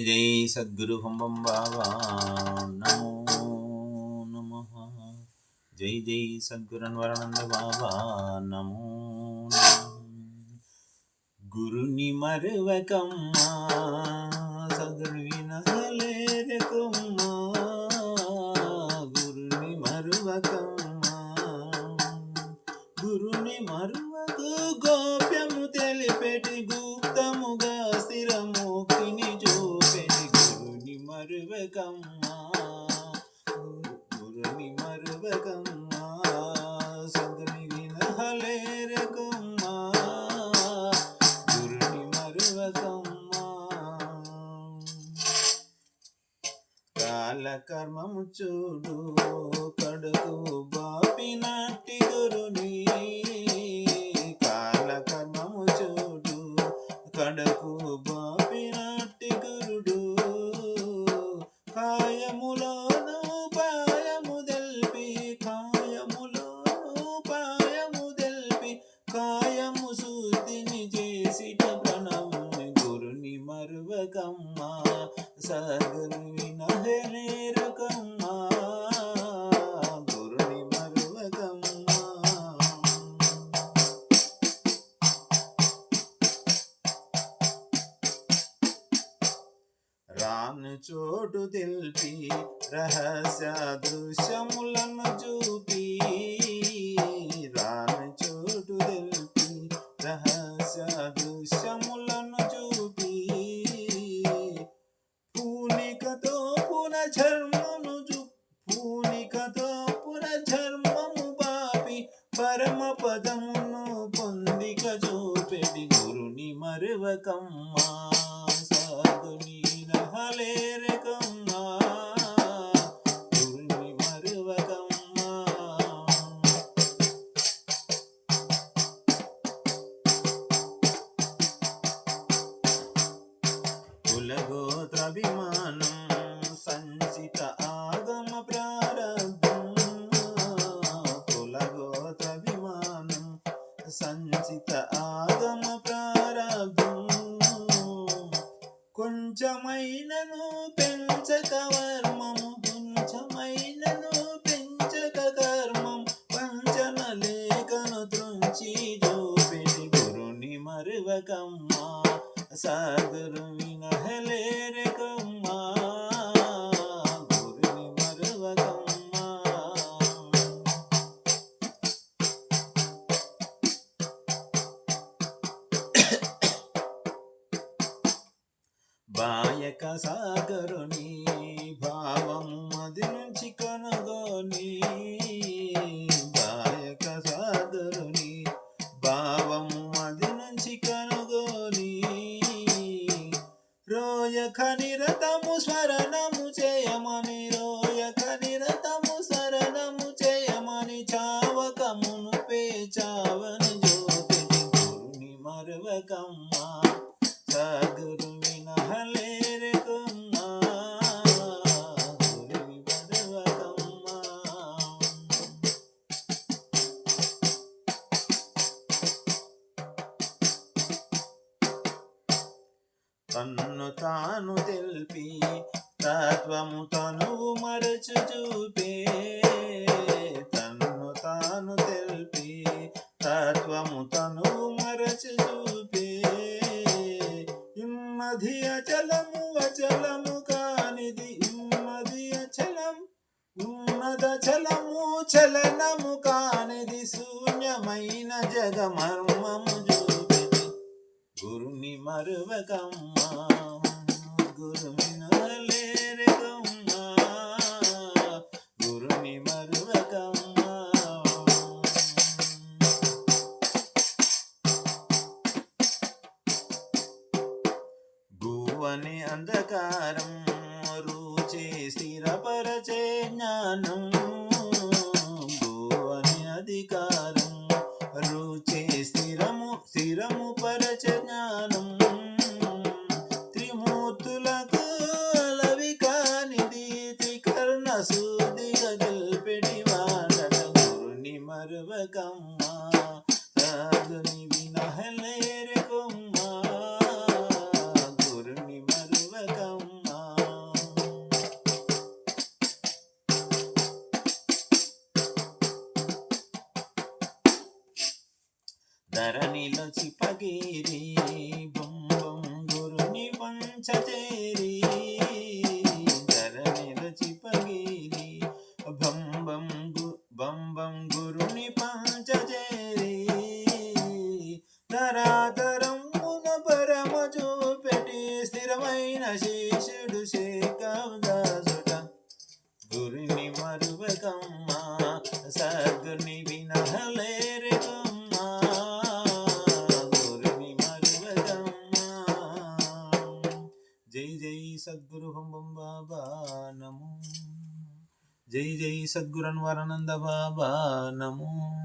జై సద్గురు హంబం బాబా నమో నమ. జై జై సద్గురు అన్వరానంద బాబా నమో. గురుని మరువకమ్మా. సద్గురు వినలేరకమ్మా గురుని మరువకమ్మా. గురుని మరువకు గోప్యము తెలిపెటి గుప్తముగా స్థిరము మరువకమ్మా గురుని మరువకమ్మా సద్గుని వినలేరకమ్మా. గురుని మరువకమ్మా కాలకర్మము చూడు కడుగు బాపినట్టి గురుని. కాలకర్మము చూడు తాను చోటు తెల్పి రహస్య దృశ్యములను చూపి రాను చోటు తెల్పి రహస్య దృశ్యములను చూపి. పూనికతో పునర్జన్మను చూ పూనికతో పునర్జన్మము బాపి పరమ పదమును పొందిక చూపెడి గురుని మరువకమ్మా. అభిమానం సంచిత ఆగమ ప్రారంభం కులగోత్రాభిమానం సంచిత ఆగమ ప్రారంభం. కొంచెమైనను నాయక సాగరుని భావము మది నుంచి కనుగొని తన్ను తాను తెల్పి తత్వము తనువు మరచు చూపే. తన్ను తాను తెల్పి తత్వము తనువు మరచు చూపే. ఇమ్మది అచలము అచలము కానిది ఇమ్మది అచలం. ఉన్నద చలము చలనము కానిది శూన్యమైన జగమర్మము గురుని మరువకమ్మా గురుని నలేరకమ్మా గురుని మరువకమ్మా భూవని అంధకారం రుచి స్థిరపరచే జ్ఞానం ధరణిలో చిపగేరి బం గురుని పంచచేరి ధరణిలో చిపగేరి బం బం గు బం గురుని పంచచేరి ధరాధరమున పరమ చూపెటి స్థిరమైన శేషుడు శేఖదాసుట గురుని మరువకమ్మా సద్గుని సద్గురు హం బాబా నమో. జై జై సద్గురన్వరానంద బాబా నమో.